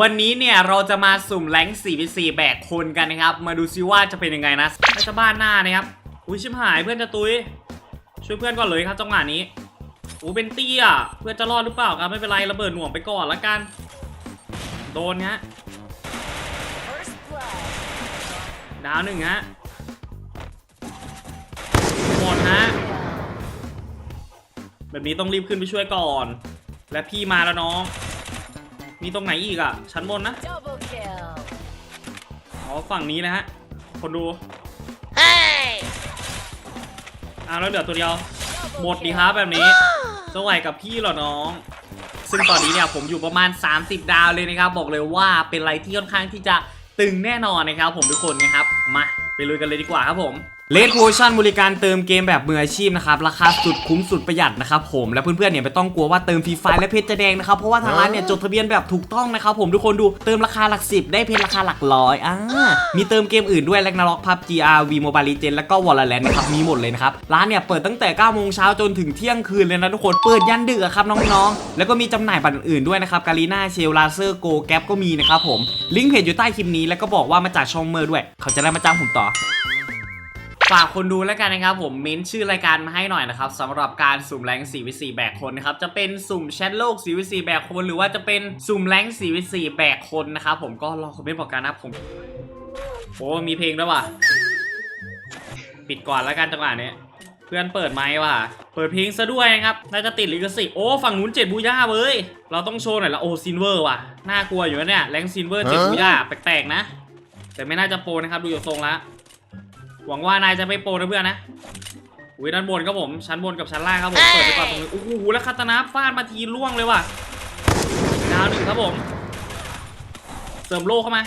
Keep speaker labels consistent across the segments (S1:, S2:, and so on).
S1: วันนี้เนี่ยเราจะมาสุ่มแรง4 v 4แบกคนกันนะครับ มาดูซิว่าจะเป็นยังไงนะน่าจะบ้านหน้านะครับ อุ้ยชิบหายเพื่อนจะตุยช่วยเพื่อนก่อนเลยครับจังหวะนี้อู้เป็นเตี้ยเพื่อนจะรอดหรือเปล่าครับไม่เป็นไรระเบิดหน่วงไปก่อนละกัน โดนฮะดาวหนึ่งฮะหมดฮะแบบนี้ต้องรีบขึ้นไปช่วยก่อน และพี่มาแล้วน้อง มีตรงไหนอีกอะชั้นบนนะ
S2: Double kill.
S1: อ๋อ ฝั่งนี้นะฮะ คนดู
S2: Hey!
S1: อ่าแล้วเหลือตัวเดียว
S2: Double
S1: หมดดี
S2: kill.
S1: ครับแบบนี้จะไหวกับพี่เหรอน้อง ซึ่งตอนนี้เนี่ยผมอยู่ประมาณ 30 ดาวเลยนะครับ บอกเลยว่าเป็นอะไรที่ค่อนข้างที่จะตึงแน่นอนนะครับ ผมทุกคนนะครับ มาไปลุยกันเลยดีกว่าครับผม เลดโ o ชั่นบริการเติมเกมแบบมืออาชีพนะครับราคาสุดคุ้มสุดประหยัดนะครับผมและเพื่อนๆเนี่ยไม่ต้องกลัวว่าเติมฟรีไฟล์และเพชรจะแดงนะครับเพราะว่าทางร้านเนี่ยจดทะเบียนแบบถูกต้องนะครับผมทุกคนดูเติมราคาหลักสิบได้เพชรราคาหลักร้อยอ่ามีเติมเกมอื่นด้วยแลกนาล็อกพับ GRV Mobile Legends แล้วก็ Valorant นะครับมีหมดเลยนะครับร้านเนี่ยเปิดตั้งแต่9โมงเช้าจนถึงเที่ยงคืนเลยนะทุกคนเปิดยันดึกอะครับน้องๆ แล้วก็มีจำหน่ายบัตรอื่นๆด้วยนะครับกาลีนาเชลลาเซอร์โกแกปก็มีนะครับผมลิงก์เพจอยู่ใต้คลิปนี้แล้วก็บอกว่ามาจากช่องเมอร์ด้วย เขาจะได้มาจ้างผมต่อ ฝากคนดูแล้วกันนะครับ ผมเม้นชื่อรายการมาให้หน่อยนะครับสำหรับการสุ่มแรง4วิ4แบกคนนะครับจะเป็นสุ่มแชทโลก4วิ4แบกคน หรือว่าจะเป็นสุ่มแรง4วิ4แบกคนนะครับผมก็รอคอมเมนต์บอกกันนะผมโอ้มีเพลงด้วยว่ะ ปิดก่อนแล้วกันจังหวะนี้เพื่อนเปิดไมค์ว่ะ เปิดเพลงซะด้วยนะครับ น่าจะติดลิขสิทธิ์ โอ้ ฝั่งนู้นเจ็ดบูย่าเว้ย เราต้องโชว์หน่อยละ โอ้ซินเวอร์ว่ะ น่ากลัวอยู่นะเนี่ย แรงซินเวอร์เจ็ดบูย่าแปลกๆนะ แต่ไม่น่าจะโปรนะครับ ดูจากทรงละ หวังว่านายจะไม่โปรนะเพื่อนนะอุ้ยด้านบนครับผมชั้นบนกับชั้นล่างครับผมเปิดไปก่อนตรงนี้โอ้โหแล้วคาตานาฟาดมาทีล่วงเลยว่ะดาวหนึ่งครับผม เสริมโล่เข้ามา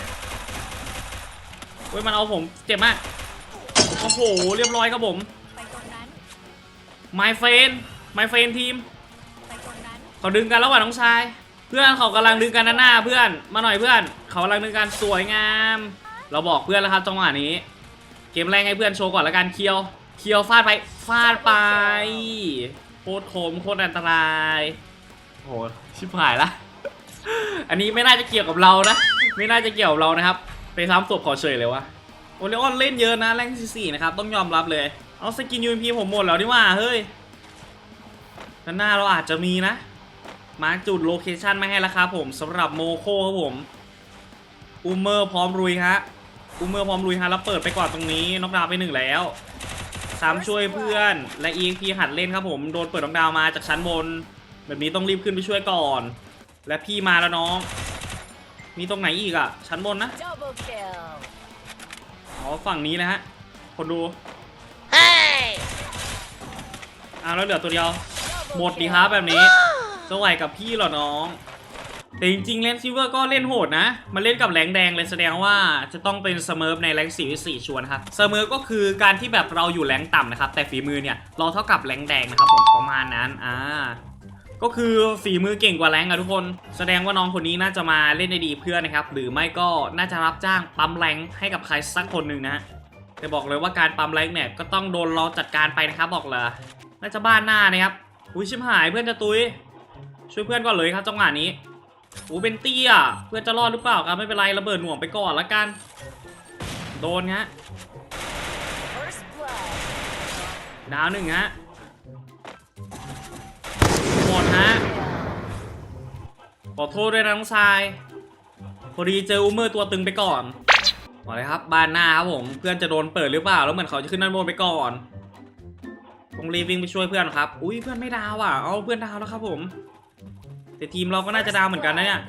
S1: เว้ยมันเอาผมเจ็บมากโอ้โหเรียบร้อยครับผม
S2: ไปตรงนั้น
S1: My friend My friend ทีม
S2: ไปตรงนั้น
S1: เขาดึงกันแล้วว่ะน้องชาย เพื่อนเขากำลังดึงกันนะหน้าเพื่อนมาหน่อยเพื่อน เขากำลังดึงกันสวยงาม เราบอกเพื่อนแล้วครับจังหวะนี้ เกมแรกให้เพื่อนโชว์ก่อนละกันเคียว เคียวฟาดไปฟาดไปโคตรคมโคตรอันตรายโหชิบหายละ อันนี้ไม่น่าจะเกี่ยวกับเรานะ ไม่น่าจะเกี่ยวกับเรานะครับ ไปซ้ำศพขอเฉยเลยวะโอเลออนเล่นเยอะนะแรงที่สี่นะครับต้องยอมรับเลย เอาสกินยูพีผมหมดแล้วนี่ว่าเฮ้ยด้านหน้าเราอาจจะมีนะ มาร์กจุดโลเคชันไมาให้แล้วครับผมสำหรับโมโคครับผมอูเมอร์พร้อมรุยฮะ อูเมอร์พร้อมรุยฮะแล้วเปิดไปก่อนตรงนี้น็อกดาวน์ไปหนึ่งแล้วสามช่วยเพื่อน และ EXP หัดเล่นครับผมโดนเปิดน็อกดาวน์มาจากชั้นบน แบบนี้ต้องรีบขึ้นไปช่วยก่อน และพี่มาแล้วน้อง มีตรงไหนอีกอะชั้นบนนะ
S2: Double kill.
S1: อ๋อฝั่งนี้นะฮะคนดู
S2: Hey!
S1: อ่าแล้วเหลือตัวเดียว
S2: Double
S1: หมดดี
S2: kill.
S1: ครับแบบนี้จะไหวกับพี่เหรอน้อง แต่จริงๆเล่นซิเวอร์ก็เล่นโหดนะมาเล่นกับแรงแดงเลยแสดงว่าจะต้องเป็นเสมอในแรงสี่สี่ชวนครับเสมอก็คือการที่แบบเราอยู่แรงต่ำนะครับ แต่ฝีมือเนี่ยเราเท่ากับแรงแดงนะครับผมประมาณนั้นอ่าก็คือฝีมือเก่งกว่าแรงอะทุกคน แสดงว่าน้องคนนี้น่าจะมาเล่นได้ดีเพื่อนนะครับ หรือไม่ก็น่าจะรับจ้างปั๊มแรงให้กับใครสักคนหนึ่งนะแต่บอกเลยว่าการปั๊มแรงเนี่ยก็ต้องโดนเราจัดการไปนะครับบอกเลยน่าจะบ้านหน้านะครับอุ้ยชิบหายเพื่อนจะตุยช่วยเพื่อนก่อนเลยครับจังหวะนี้ อู้เป็นเตี้ยเพื่อนจะรอดหรือเปล่าครับไม่เป็นไรระเบิดหน่วงไปก่อนละกัน โดนฮะดาวหนึ่งฮะหมดฮะขอโทษด้วยนะน้องชายพอดีเจออูเมอร์ตัวตึงไปก่อนบอกเลยครับบ้านหน้าครับผมเพื่อนจะโดนเปิดหรือเปล่าแล้วเหมือนเขาจะขึ้นด้านบนไปก่อนต้องรีบวิ่งไปช่วยเพื่อนครับ อุ้ยเพื่อนไม่ดาวอะเอาเพื่อนดาวแล้วครับผม แต่ทีมเราก็น่าจะดาวเหมือนกันนะเนี่ย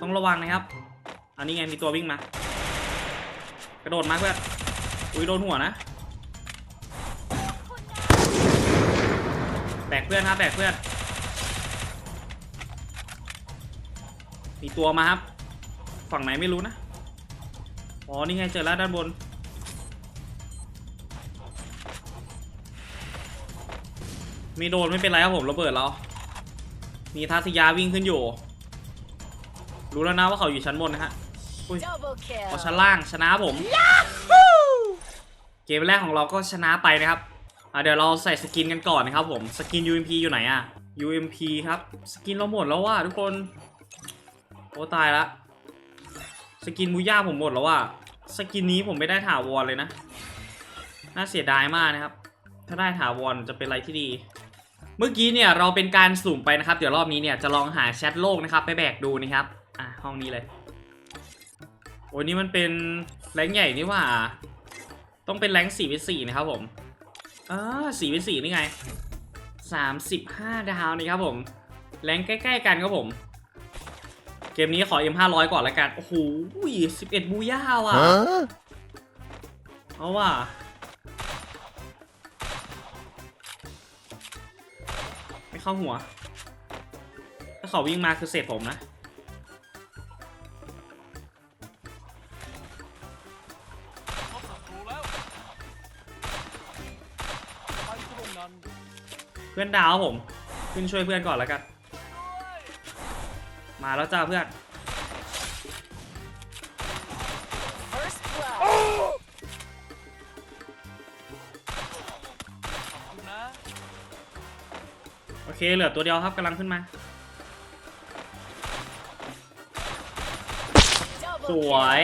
S1: ต้องระวังนะครับ อันนี้ไงมีตัววิ่งมา กระโดดมาเพื่อนอุ้ยโดนหัวนะ แบกเพื่อนครับแบกเพื่อน มีตัวมาครับ ฝั่งไหนไม่รู้นะ อ๋อ นี่ไงเจอแล้วด้านบนมีโดนไม่เป็นไรครับผมระเบิดเรา มีทัศยาวิ่งขึ้นอยู่ รู้แล้วนะว่าเขาอยู่ชั้นบนนะฮะอุ้ย
S2: Double
S1: พอ
S2: kill.
S1: ชั้นล่างชนะผม เกมแรกของเราก็ชนะไปนะครับอะเดี๋ยวเราใส่สกินกันก่อนนะครับผมสกิน UMP อยู่ไหนอะ UMP ครับ สกินเราหมดแล้วว่ะทุกคนโอ้ตายละสกินบูย่าผมหมดแล้วว่ะสกินนี้ผมไม่ได้ถาวรเลยนะ น่าเสียดายมากนะครับ ถ้าได้ถาวรจะเป็นอะไรที่ดี เมื่อกี้เนี่ยเราเป็นการสุ่มไปนะครับ เดี๋ยวรอบนี้เนี่ยจะลองหาแชทโลกนะครับไปแบกดูนะครับ อะห้องนี้เลย โอ้ยนี่มันเป็นแรงค์ใหญ่นี่หว่า ต้องเป็นแรงสี่วิสี่นะครับผมอ่าสี่วิสี่นี่ไงสามสิบห้าดาวนี่ครับผม แรงค์ใกล้ ๆ กันครับผม เกมนี้ขอ M500 ก่อนละกัน โอ้โหสิบเอ็ดบูย่าว่ะ
S3: Huh?
S1: เอาว่ะ เข้าหัว ถ้าเขาวิ่งมาคือเสร็จผมนะ
S4: พบศัตรูแล้วไปตรงนั้น
S1: เพื่อนดาวผม ขึ้นช่วยเพื่อนก่อนแล้วกัน มาแล้วจ้าเพื่อน เคเหลือตัวเดียวครับกำลังขึ้นมา สวย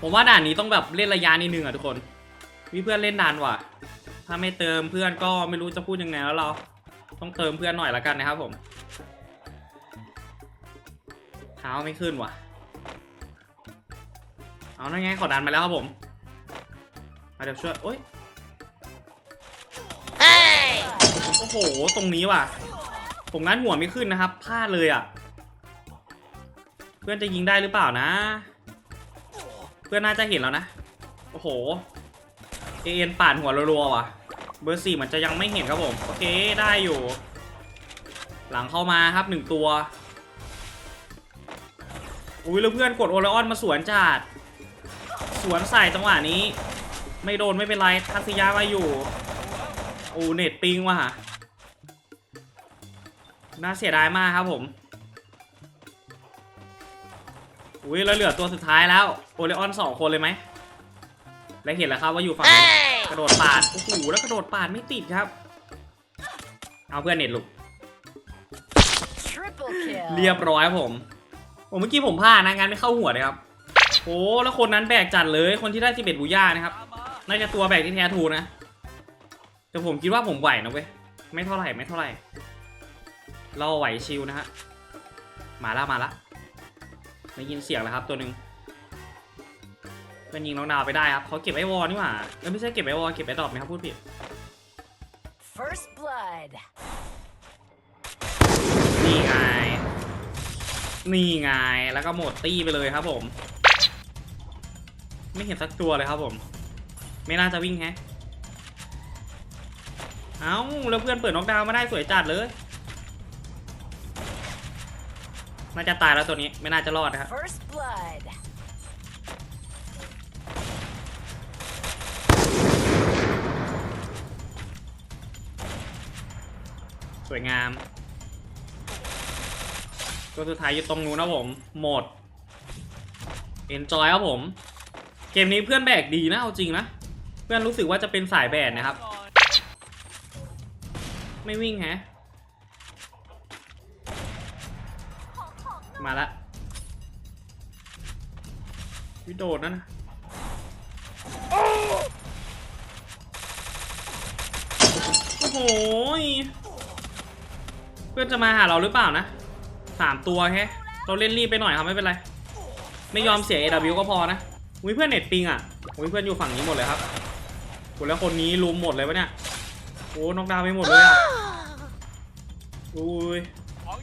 S1: ผมว่าด่านนี้ต้องแบบเล่นระยะนิดนึงอะทุกคน มีเพื่อนเล่นนานว่ะ ถ้าไม่เติมเพื่อนก็ไม่รู้จะพูดยังไงแล้วเรา ต้องเติมเพื่อนหน่อยละกันนะครับผมเท้าไม่ขึ้นว่ะ เอานั่นไงขอดันมาแล้วครับผมมาเดี๋ยวช่วยโอ๊ย โอ้โห ตรงนี้ว่ะ ผมงั้นหัวไม่ขึ้นนะครับ พลาดเลยอะ เพื่อนจะยิงได้หรือเปล่านะ เพื่อนน่าจะเห็นแล้วนะ โอ้โห เอ็นป่านหัวรัวๆว่ะ เบอร์สี่มันจะยังไม่เห็นครับผม โอเค ได้อยู่ หลังเข้ามาครับหนึ่งตัว อุ้ยแล้วเพื่อนกดโอเลออนมาสวนจัด สวนใส่จังหวะนี้ ไม่โดนไม่เป็นไรทัศยามาอยู่โอ้เน็ตปิงว่ะ น่าเสียดายมากครับผม อุ้ยแล้วเหลือตัวสุดท้ายแล้ว โอเลออนสองคนเลยไหม และเห็นแล้วครับว่าอยู่ฝั่งนี้
S2: Hey!
S1: กระโดดปาด โอ้โห แล้วกระโดดปาดไม่ติดครับ เอาเพื่อนเน็ตลุก
S2: Triple kill.
S1: เรียบร้อยครับผมผมเมื่อกี้ผมพลาดนะงานไม่เข้าหัวเลยครับ โอ้แล้วคนนั้นแบกจัดเลย คนที่ได้ที่เบ็ดบูย่านะครับ
S4: ตามมา
S1: น่าจะตัวแบกที่แท้ทูนะ แต่ผมคิดว่าผมไหวนะเว้ย ไม่เท่าไหร่ไม่เท่าไหร่ เราไหวชิวนะฮะ มาละมาละได้ยินเสียงแล้วครับตัวหนึ่งเป็นยิงน้องดาวไปได้ครับเขาเก็บไอวอลนี่หว่าเออไม่ใช่เก็บไอวอลเก็บไอดรอปนะครับพูดผิด
S2: First blood.
S1: นี่ไง นี่ไง แล้วก็หมดตี้ไปเลยครับผม ไม่เห็นสักตัวเลยครับผม ไม่น่าจะวิ่งแฮะ เอ้า แล้วเพื่อนเปิดน็อกดาวน์มาได้สวยจัดเลย น่าจะตายแล้วตัวนี้ไม่น่าจะรอดนะครับ
S2: First blood.
S1: สวยงาม ตัวสุดท้ายอยู่ตรงนู้นนะผม หมดเอนจอยครับผม เกมนี้เพื่อนแบกดีนะเอาจริงนะ เพื่อนรู้สึกว่าจะเป็นสายแบกนะครับ
S4: หน่อย
S1: ไม่วิ่งแฮะ มาละวิโดดนั่นนะโอ้โห เพื่อนจะมาหาเราหรือเปล่านะสามตัวแฮะเราเล่นรีบไปหน่อยครับไม่เป็นไร ไม่ยอมเสีย AW ก็พอนะอุ้ยเพื่อนเน็ตปิงอะอุ้ยเพื่อนอยู่ฝั่งนี้หมดเลยครับโหแล้วคนนี้ลุมหมดเลยวะเนี่ยโอ้นอกดาวไปหมดเลยอะอุ้ย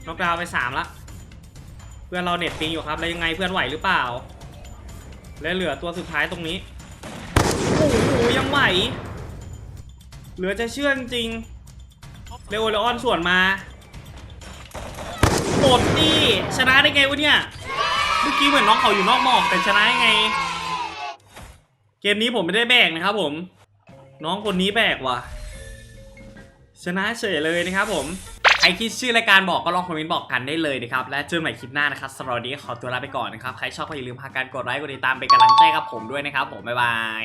S1: นอกดาวไปสามละ เพื่อนเราเน็ตปิงอยู่ครับ แล้วยังไงเพื่อนไหวหรือเปล่า และเหลือตัวสุดท้ายตรงนี้โอ้โหยังไหว เหลือจะเชื่อจริงเรโอเลออนส่วนมาหมดดิชนะได้ไงวะเนี่ย เมื่อกี้เหมือนน้องเขาอยู่นอกหมอกแต่ชนะยังไง เกมนี้ผมไม่ได้แบกนะครับผม น้องคนนี้แบกว่ะ ชนะเฉยเลยนะครับผม ใครคิดชื่อรายการบอกก็ลองคอมเมนต์บอกกันได้เลยนะครับ และเจอใหม่คลิปหน้านะครับสำหรับวันนี้ขอตัวลาไปก่อนนะครับ ใครชอบก็อย่าลืมพากันกดไลค์กดติดตามเป็นกำลังใจกับผมด้วยนะครับผมบ๊ายบาย